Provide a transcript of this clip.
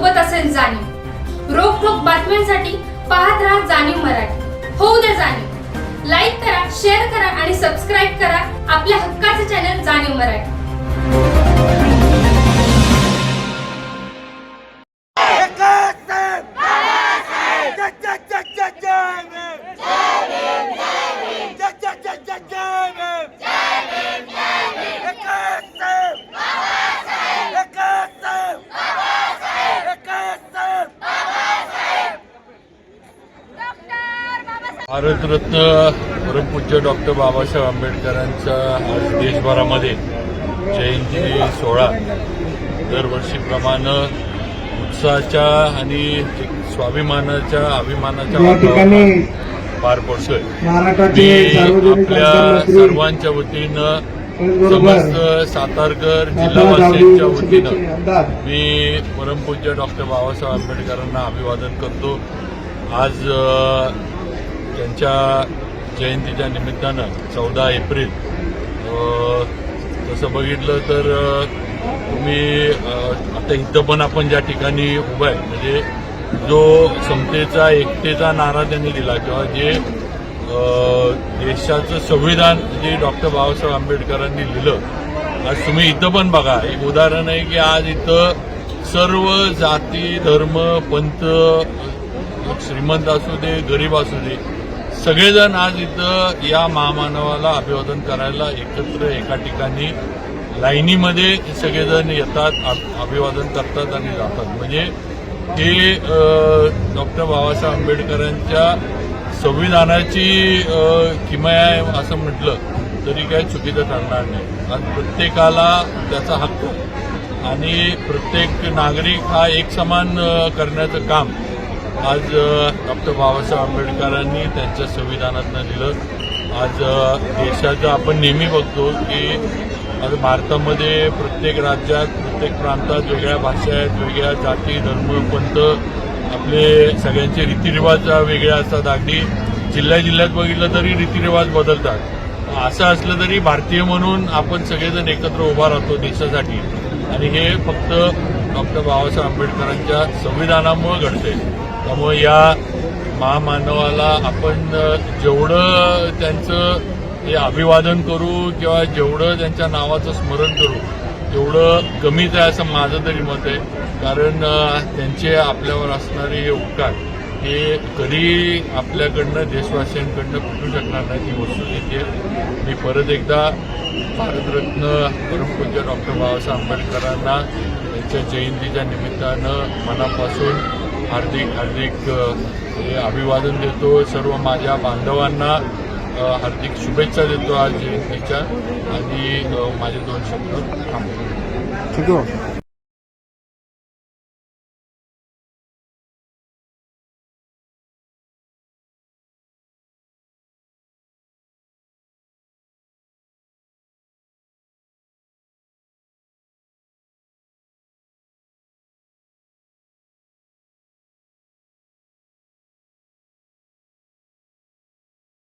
सोबत असेल जाणीव. रोखोक बातम्यांसाठी पाहत राहा जाणीव मराठी. होऊ द्या जाणीव. लाईक करा शेअर करा आणि सबस्क्राईब करा आपल्या हक्काचे चॅनल जाणीव मराठी. भारतरत्न परमपूज्य डॉक्टर बाबासाहेब आंबेडकरांचा आज देशभरामध्ये जयंती सोहळा दरवर्षीप्रमाणे उत्साहाच्या आणि स्वाभिमानाच्या अभिमानाच्या वातावरणात पार पडतोय. आपल्या सर्वांच्या वतीनं समस्त सातारकर सातारा जिल्हावासियांच्या वतीनं मी परमपूज्य डॉक्टर बाबासाहेब आंबेडकरांना अभिवादन करतो. आज अ, त्यांच्या जयंतीच्या निमित्तानं चौदा एप्रिल तसं बघितलं तर तुम्ही आता इथं पण आपण ज्या ठिकाणी उभं आहे म्हणजे जो समतेचा एकतेचा नारा त्यांनी दिला किंवा जे देशाचं संविधान जे डॉक्टर बाबासाहेब आंबेडकरांनी लिहिलं आज तुम्ही इथं पण बघा एक उदाहरण आहे की आज इथं सर्व जाती धर्म पंथ श्रीमंत असू दे गरीब असू दे सगळेजण आज इथं या महामानवाला अभिवादन करायला एकत्र एका ठिकाणी लाईनीमध्ये सगळेजण येतात अभिवादन करतात आणि जातात. म्हणजे हे डॉक्टर बाबासाहेब आंबेडकरांच्या संविधानाची किमया आहे असं म्हटलं तरी काय चुकीचं ठरणार नाही. आज प्रत्येकाला त्याचा हक्क आणि प्रत्येक नागरिक हा एक समान करण्याचं काम आज डॉक्टर बाबासाहेब आंबेडकरांनी त्यांच्या संविधानातनं दिलं. आज देशाचं आपण नेहमी बघतो की आज भारतामध्ये प्रत्येक राज्यात प्रत्येक प्रांतात वेगळ्या भाषा आहेत वेगळ्या जाती धर्म पंथ आपले सगळ्यांचे रीतिरिवाज वेगळे असतात. अगदी जिल्ह्या जिल्ह्यात बघितलं तरी रीतिरिवाज बदलतात. असं असलं तरी भारतीय म्हणून आपण सगळेजण एकत्र उभा राहतो देशासाठी. आणि हे फक्त डॉक्टर बाबासाहेब आंबेडकरांच्या संविधानामुळे घडते त्यामुळे या महामानवाला आपण जेवढं त्यांचं हे अभिवादन करू किंवा जेवढं त्यांच्या नावाचं स्मरण करू तेवढं कमीच आहे असं माझं तरी मत आहे. कारण त्यांचे आपल्यावर असणारे हे उपकार हे कधी आपल्याकडनं देशवासियांकडनं फुटू शकणार नाही ती वस्तू आहे मी परत एकदा भारतरत्न परमपूज्य डॉक्टर बाबासाहेब आंबेडकरांना त्यांच्या जयंतीच्या निमित्तानं मनापासून हार्दिक हार्दिक हे अभिवादन देतो सर्व माझ्या बांधवांना. हार्दिक शुभेच्छा देतो आज जयंतीच्या आणि माझे दोन शब्द थांबतो ठीक